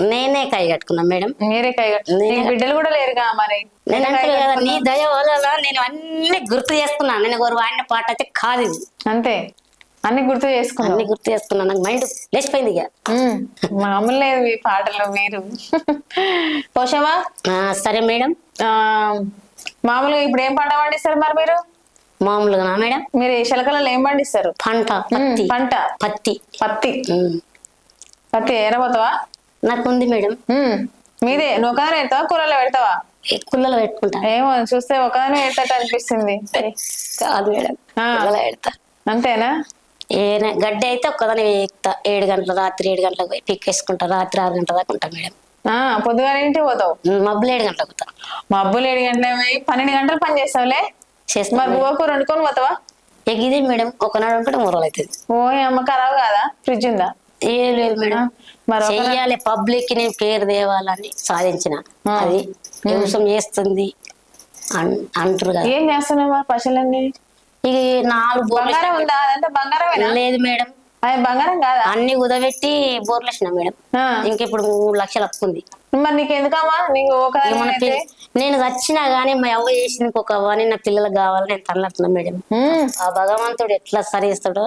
నేనే కై కట్టుకున్నా మేడం. మీరే కై బిడ్డలు కూడా లేరుగా మరి? నేను కదా నీ దయ వల్ల నేను అన్ని గుర్తు చేసుకున్నాను నేను ఒకరు వాడిన పాట అయితే కాదు ఇది. అంతే. అన్ని గుర్తు చేసుకున్నావు. అన్ని గుర్తు చేసుకున్నాను నాకు మైండ్ లేచిపోయింది ఇక. మామూలు లేదు మీ పాటలు మీరు. పోషమా? ఆ, సరే మేడం. మామూలుగా ఇప్పుడు ఏం పంట పండిస్తారు మరి మీరు? మామూలుగా మేడం? మీరు ఈ శలకలలో ఏం పండిస్తారు? పంట పంట. పత్తి. పత్తి. పత్తి ఏరబోతావా? నాకు ఉంది మేడం మీదే. నువ్వు ఒకదాని పెడతావా? కూరలో పెడతావా? కుళ్ళలో పెట్టుకుంటా. ఏమో చూస్తే ఒకదాని పెడతాట అనిపిస్తుంది. కాదు మేడం. కుళ్ళలో పెడతా. అంతేనా? ఏ గడ్డి అయితే ఒక్కదాని వేక్తా. ఏడు గంటల రాత్రి ఏడు గంటలకు పోయి పిక్కేసుకుంటా రాత్రి ఆరు గంటల దాకా ఉంటా మేడం. ఆ పొద్దుగాల ఇంటికి పోతావు? మబ్బులు ఏడు గంటలకు పోతా. మబ్బులు ఏడు గంటల పోయి పన్నెండు గంటలు పని చేస్తావులే? చేస్తా మరి బువ్వ కూర వండుకొని పోతావా? ఇది మేడం. ఒకనాడు మూడు రోజులు అవుతుంది. ఓ అమ్మ ఖరాబ్ కాదా? ఫ్రిడ్జ్ ఉందా? ఏం లేదు మేడం. మరి ఒక చెయ్యాలి పబ్లిక్ని పేరు తేవాలని సాధించిన. అది వ్యవసాయం చేస్తుంది అంటారు కదా. ఏం చేస్తున్నావు పశువులన్నీ? ఇక నాలుగు బంగారం ఉందా? అదంతా బంగారమేనా? లేదు మేడం. బంగారం కాదా? అన్ని కుదబెట్టి బోర్లు వేసిన మేడం. ఇంక ఇప్పుడు మూడు లక్షలు అప్పు ఉంది. మరి నీకు ఎందుకమ్మా నీకు ఒక నేను వచ్చినా గానీ మా అవ్వ చేసింది ఇంకొక అవ్వని నా పిల్లలకు కావాలని నేను తనలాడుతున్నా మేడం. ఆ భగవంతుడు ఎట్లా సరిస్తాడో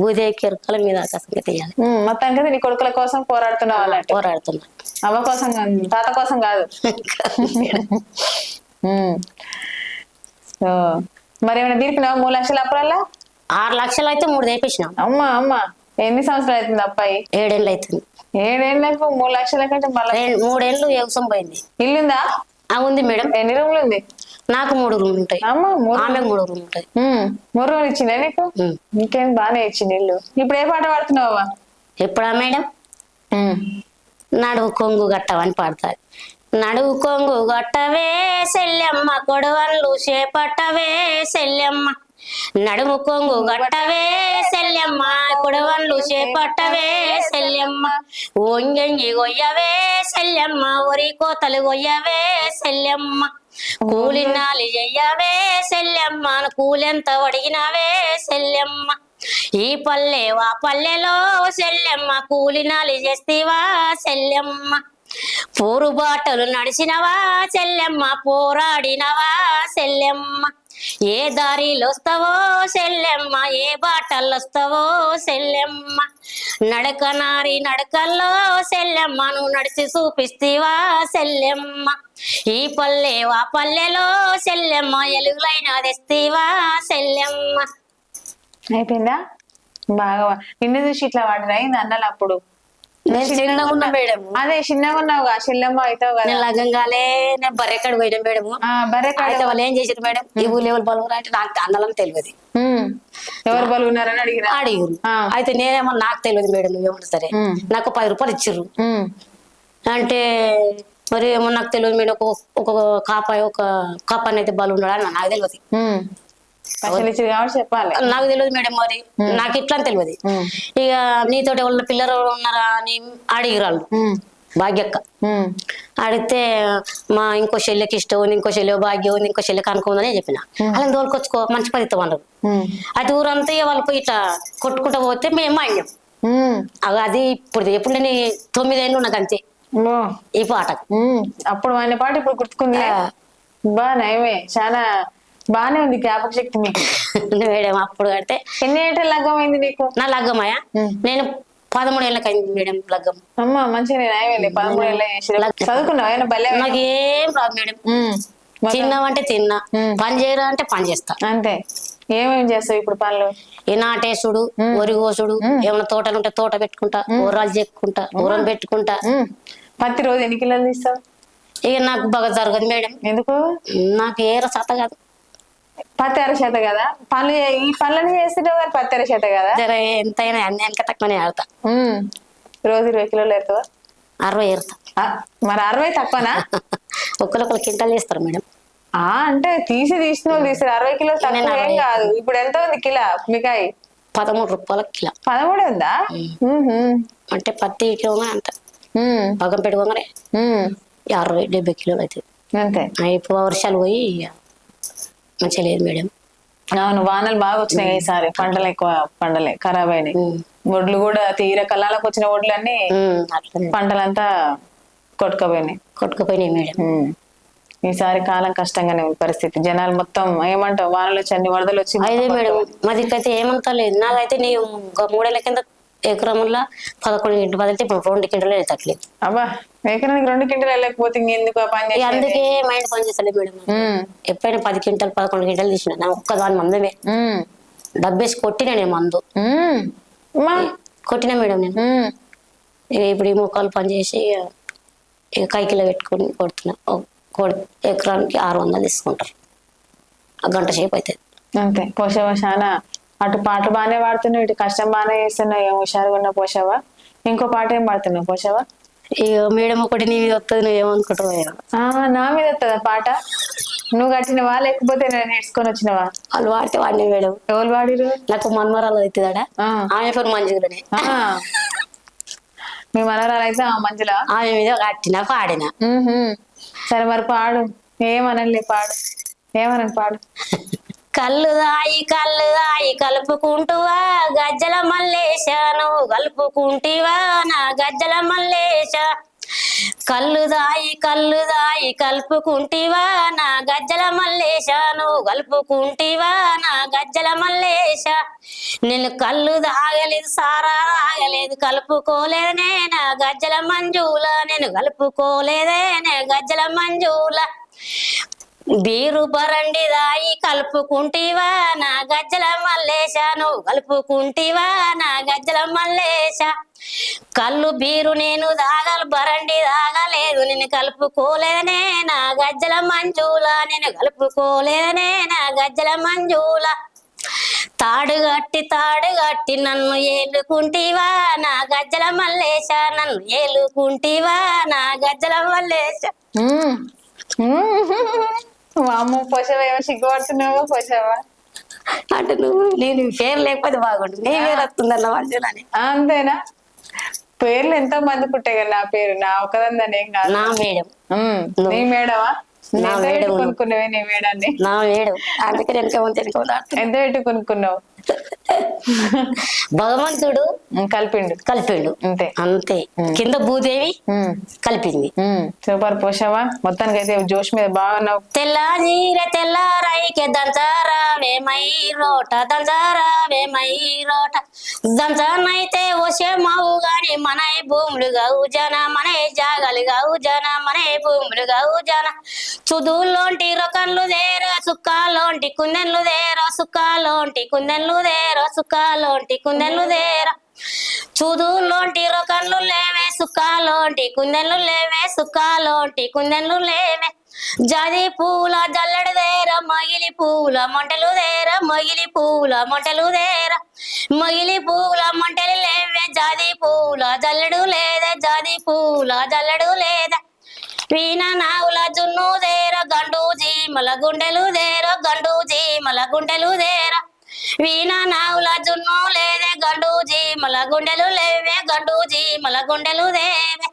భూదేవి కెరకల మీద ఆకాశంగా తీయాలి మొత్తానికి నీ కొడుకుల కోసం పోరాడుతున్నావు అన్నట్టు. పోరాడుతున్నా. అవ్వ కోసం కాదు, తాత కోసం కాదు. సో మరి ఏమైనా తీర్పినావా? మూడు లక్షల అప్పుడల్లా? ఆరు లక్షలు అయితే మూడు తెప్పించినాం. అమ్మా అమ్మా. ఎన్ని సంవత్సరాలు అవుతుంది అబ్బాయి? ఏడేళ్ళు అవుతుంది. ఏడేళ్ళకు మూడు లక్షల కంటే మళ్ళీ. మూడేళ్ళు వ్యవసాయం పోయింది. ఇల్లుందా? ఉంది మేడం. ఎన్ని రూమ్లు ఉంది? నాకు మూడు రూమ్లు ఉంటాయి. ఆమెకు మూడు రూమ్లు ఉంటాయి. మూడు రూమ్లు ఇచ్చిందా నీకు. నీకేం బాగానే ఇచ్చింది ఇల్లు. ఇప్పుడు ఏ పాట పాడుతున్నావా ఎప్పుడా మేడం? నడువు కొంగు గట్టవని పాడతాది నడువు కొంగు గట్టవే సెల్లెమ్మ కొడవన్లు చేపట్టవే సెల్లెమ్మ. నడుము కొంగు గట్టవే సెల్లెమ్మ కొడవన్లు చేపట్టవే సెల్లెమ్మ ఒంగంగి గొయ్యవే సెల్లెమ్మ ఒరి కోతలు గొయ్యవే సెల్లెమ్మ కూలినాలి చెయ్యవే సెల్లెమ్మ కూలెంత అడిగినవే సెల్లెమ్మ ఈ పల్లె వా పల్లెలో సెల్లెమ్మ కూలినాలి చేస్తేవా సెల్లెమ్మ పోరు బాటలు నడిచినవా సెల్లెమ్మ పోరాడినవా సెల్లెమ్మ ఏ దారిలో వస్తావో సెల్లెమ్మ ఏ బాటల్లో వస్తావో సెల్లెమ్మ నడక నారి నడకల్లో సెల్లెమ్మ నువ్వు నడిచి చూపిస్తేవా సెల్లెమ్మ ఈ పల్లె వా పల్లెలో సెల్లెమ్మ ఎలుగులైన తెస్తేవా సెల్లెమ్మ అయిపోయిందా? బాగా నిన్న నిన్ను చూసి ఇట్లా వాడిరా? అయింది అన్నలు అప్పుడు? నేను చిన్నగా ఉన్నా మేడం అదే చిన్నగా ఉన్నావుగా చెల్లెమ్మ అవుతావు కదా. నేను లగ్గంగానే నేను బర్రెక్కడ పోయినా మేడం ఆ, బరే కాడ అయితే వాళ్ళు ఏం చేసారు మేడం? ఈ ఊళ్ళో ఎవరు బలుగురు అంటే నాకు అన్నలని తెలియదు. ఎవరు బలుగున్నారని అడిగిరా అడిగారు. అయితే నేనేమో నాకు తెలియదు మేడం నువ్వేమన్నా సరే. నాకు పది రూపాయలు ఇచ్చిర్రు. అంటే మరి ఏమో నాకు తెలియదు మేడం ఒక ఒక కాపాయి ఒక కాపాని అయితే బలు ఉన్నాడు అని నాకు తెలియదు. నాకు తెలియదు మేడం మరి. నాకు ఇట్లా తెలియదు. ఇక నీతోటి వాళ్ళ పిల్లలు ఉన్నారా అని అడిగిరాళ్ళు. భాగ్యక్క. అడిగితే మా ఇంకో చెల్లెకి ఇష్టం ఇంకో చెల్లె భాగ్యం ఇంకో చెల్లెకి అనుకుందని చెప్పిన. అలా తోలుకొచ్చుకో మంచి పది అన్నారు. అది ఊరంతా వాళ్ళు పోయి ఇట్లా కొట్టుకుంటూ పోతే మేము అయ్యాం. అది ఇప్పుడు ఎప్పుడు నేను తొమ్మిదేళ్ళు నాకు అంతే. ఈ ఉమ్. అప్పుడు వాడిన పాట ఇప్పుడు గుర్తుకుంది. బా నయమే. చాలా బానే ఉంది జ్ఞాపక శక్తి మీకు. మేడం అప్పుడు అంటే ఎన్ని ఏటలు లగ్గమైంది నీకు? నా లగ్గమయ్యా ఉమ్. నేను పదమూడు ఏళ్ళకి అయింది మేడం లగ్గం. అమ్మ మంచిగా పదమూడు ఏళ్ళ చదువుకున్నావు? భలే నాకు ఏం రాదు మేడం. తిన్నామంటే తిన్నా. పని చేయరా అంటే పని చేస్తా. అంతే. ఏమేమి చేస్తావు ఇప్పుడు పనులు? ఈ నాటేసుడు వరి కోసుడు ఏమైనా తోటలు ఉంటే తోట పెట్టుకుంటా ఊరాలు చెక్కుంటా ఊరం పెట్టుకుంటా. పత్తి రోజు ఎన్ని కిలోలు తీస్తావు? ఇక నాకు బాగా జరగదు మేడం. ఎందుకు? నాకు ఏ సత కాదు. పత్తి అరచేత కదా? పనులు ఈ పనులన్నీ చేస్తుంటావు కానీ పత్తి అరచేత కదా? జర ఎంతైనా అన్ని వెనక తక్కువనే ఆడతా. రోజు ఇరవై కిలోలు ఎత్తావా అరవై ఏరుతా. ఆ, మరి అరవై తక్కువనా? ఒక్కరొకరు కింటాలు చేస్తారు మేడం. ఆ అంటే తీసి తీసిన వాళ్ళు తీసారు అరవై కిలోలు తక్కువ ఏం కాదు. ఇప్పుడు ఎంత ఉంది కిలో మికాయి పదమూడు రూపాయల కిలో. పదమూడే ఉందా. అంటే పత్తి కిలో అంత ఉమ్. పగం పెట్టుకోగానే. ఈ అరవై డెబ్బై కిలోలు అవుతుంది అంతే. ఇప్పుడు వర్షాలు పోయి మంచిగా లేదు మేడం. అవును వానలు బాగా వచ్చినాయి ఈసారి. పంటలు ఎక్కువ పంటలే ఖరాబ్ అయినాయి. ఒడ్లు కూడా తీర కళ్ళాలకు వచ్చిన ఒడ్లు అన్ని ఉమ్, అట్లనే. పంటలంతా కొట్టుకపోయినాయి. కొట్టుకుపోయినాయి మేడం. ఈసారి కాలం కష్టంగానే ఉంది పరిస్థితి. జనాలు మొత్తం ఏమంటావు వానలు వచ్చి అన్ని వరదలు వచ్చి అయితే మేడం మాదికైతే ఏమంతా లేదు. నాకైతే నీ ఒక మూడేళ్ళ కింద ఎకరంలో పదకొండు గింటలు పదిలితే ఇప్పుడు రెండు గింటలు వెళ్తట్లేదు అబ్బా ఎకరానికి రెండు కింటలు వెళ్ళకపోతే ఆ పని? అందుకే మైండ్ పని చేస్తలేదు మేడం ఎప్పుడైనా పది క్వింటలు పదకొండు గింటలు తీసిన నా ఒక్కదాని మందమే. ఉమ్, డబ్బేసి కొట్టిన నేను మందు. కొట్టిన మేడం నేను. ఇప్పుడు ఈ ముఖాలు పని చేసి ఇక కైకిలో పెట్టుకొని కొడుతున్నా. ఎకరానికి ఆరు వందలు తీసుకుంటారు. గంట సేపు అవుతుంది అంతే. పోషవా చాలా అటు పాట బాగానే పాడుతున్నావు ఇటు కష్టం బాగానే చేస్తున్నావు. ఏం హుషారుగా ఉన్న పోషవా ఇంకో పాట ఏం పాడుతున్నావు పోషవా ఇక మేడం ఒకటి నీ మీద వస్తుంది నువ్వు ఏమనుకుంటావు ఏమో. ఆ నా మీద వస్తుందా పాట? నువ్వు కట్టినవా లేకపోతే నేను నేర్చుకొని వచ్చినవా? వాళ్ళు వాడితే వాడిని మేడం. ఎవరు వాడిరు నాకు మన్మరాలు అవుతుందా ఆమె పేరు మంజులనే. మీ మనరాలు అయితే ఆ మంజుల? ఆమె మీద కట్టిన పాడిన. సరే మరి పాడు. ఏమనలే పాడు. ఏమనని పాడు. కళ్ళు దాయి కళ్ళు దాయి కలుపుకుంటువా? గజ్జల మల్లేశాను కలుపుకుంటివా? నా గజ్జల మల్లేశ. కళ్ళు దాయి కళ్ళు దాయి కలుపుకుంటివా? నా గజ్జల మల్లేశాను కలుపుకుంటివా? నా గజ్జల మల్లేశ. నేను కళ్ళు దాగలేదు సారా దాగలేదు కలుపుకోలేదనే నా గజ్జల మంజూల. నేను కలుపుకోలేదే నా గజ్జల మంజూలా. బీరు బరండి దాయి కలుపుకుంటివా నా గజ్జల మల్లేశా నువ్వు కలుపుకుంటివా నా గజ్జల మల్లేశ. కళ్ళు బీరు నేను దాగలు బరండి దాగలేదు నేను కలుపుకోలేదనే నా గజ్జల మంజులా నేను కలుపుకోలేదనే నా గజ్జల మంజులా. తాడు గట్టి తాడు గట్టి నన్ను ఏలుకుంటివా నా గజ్జల మల్లేశ నన్ను ఏలుకుంటివా నా గజ్జల మల్లేశ. మ్మ్. మ్మ్. వామ్మో పోషవా ఏమో సిగ్గుపడుతున్నావా పోషవా అంటే నువ్వు నేను పేరు లేకపోతే బాగుండు నీ పేరు వస్తుందన్న మంజులని అంతేనా పేర్లు ఎంతో మందికి ఉంటాయి కదా నా పేరు నా ఒకదాన్ని ఏం కాదు నా మేడం. నీ మేడమా నా మేడం. కొనుక్కున్నావే నీ మేడాన్ని నా మేడం అందుకే వెనక ముందు ముందు. ఎంత పెట్టి కొనుక్కున్నావు భగవంతుడు కలిపిండు. కలిపిండు అంతే. అంతే. కింద భూదేవి. కలిపింది. సూపర్ పోషవా? మొత్తానికి అయితే జోష్ మీద బాగున్నావు తెల్ల నీర తెల్ల రైకె దంచారావే మై రోట దంచారావే మై రోట. దంచనైతే వసే మావు గాని మన భూములు గావు జన మన జాగలు గావు జన మన భూములు గావు జన చుదుల్లోంటి రొకన్లు దేరో సుక్కాలోంటి కుందెన్లు దేరో సుక్కాలోంటి కుందెన్లు దేరో సుక్కాలోంటి కుందెన్లు దేర. చూదులోంటి రొకన్లు లేవే సుక్కాలోంటి కుందెన్లు లేవే సుక్కాలోంటి కుందెన్లు లేవే. జాది పూల జల్లెడు దేర మగిలి పూల మంటలు దేర మగిలి పూల మంటలు దేర. మగిలి పూల మంటలు లేవే జాది పూల జల్లెడు లేదే జాది పూల జల్లెడు వీణ నావుల జున్ను దేర గండూజీ మల గుండెలు దేర గండూజీ మల గుండెలు దేర. వీణ నావుల జున్ను లేదే గండూజీ మల గుండెలు లేవే గండూజీ మల గుండెలు దేవే.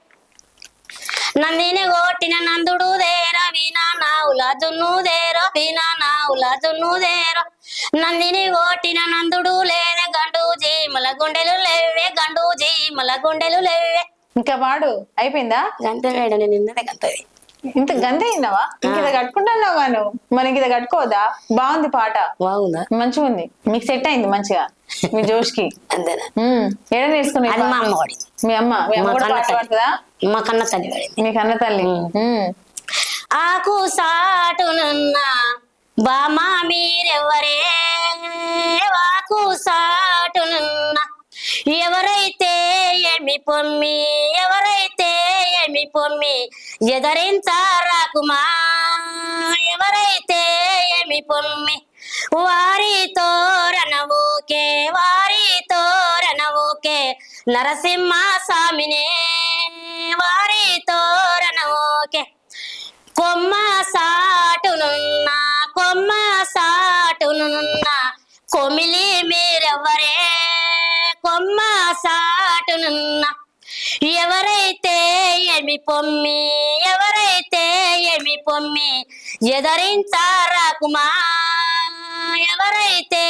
నందిని కొట్టిన నందుడు దేర వీణ నావుల జున్ను దేర వీణ నావుల జున్ను దేర. నందిని కొట్టిన నందుడు లేదే గండూజీ మల గుండెలు లేవే గండూజీ మల గుండెలు లేవే. ఇంకా పాడు అయిపోయిందా? గంతే మేడం నేను నిన్నదే గంతది. ఇంత గంతే అయినావా ఇంక ఇది కట్టుకుంటున్నావా నువ్వు మనకి ఇది కట్టుకోవద్దా? బాగుంది పాట. బాగుందా? మంచిగా ఉంది మీకు సెట్ అయింది మంచిగా మీ జోష్కి ఏడ నేర్చుకున్నా మా అమ్మ మీ అమ్మ మీ అమ్మ కూడా పాట తల్లి. పాడుతుందా? మా కన్న తల్లి మీ కన్న తల్లి. ఆకు సాటునున్న బామా మీరెవరే? వాకు సాటునున్న ఎవరైతే ఏమి పొమ్మి ఎదరించారాకుమా ఎవరైతే ఏమి పొమ్మి? వారితో రణవోకే వారితో రనవుకే నరసింహ స్వామినే వారితో రణవోకే కొమ్మ సాటునున్న కొమ్మ సాటునున్న కొమిలి మీరెవరే కొమ్మ సాటునున్న ఎవరైతే ఏమి పొమ్మి ఎవరైతే ఏమి పొమ్మి ఎదరించారాకుమా ఎవరైతే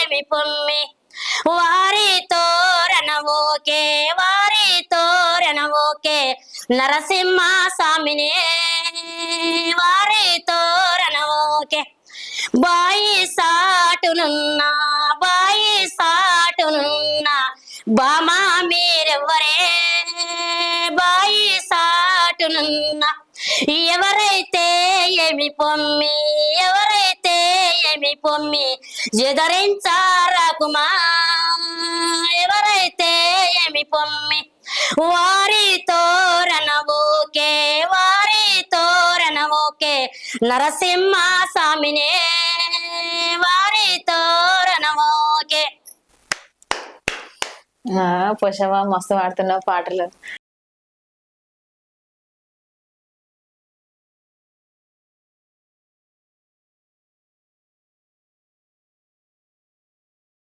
ఏమి పొమ్మి? వారితో రణవోకే వారితో రణవోకే నరసింహ స్వామినే వారితో రణవోకే బాయి సాటునున్నా బాయి సాటునున్నా బామా మీరెవ్వరే? సాటునున్నా ఎవరైతే ఏమి పొమ్మి ఎవరైతే ఏమి పొమ్మి జదరించారకుమా ఎవరైతే ఏమి పొమ్మి? వారితో రణవోకే వారితో రణవోకే నరసింహ స్వామినే వారితో రణవోకే ఆ, పోషవా మస్తు పాడుతున్నావు పాటలు.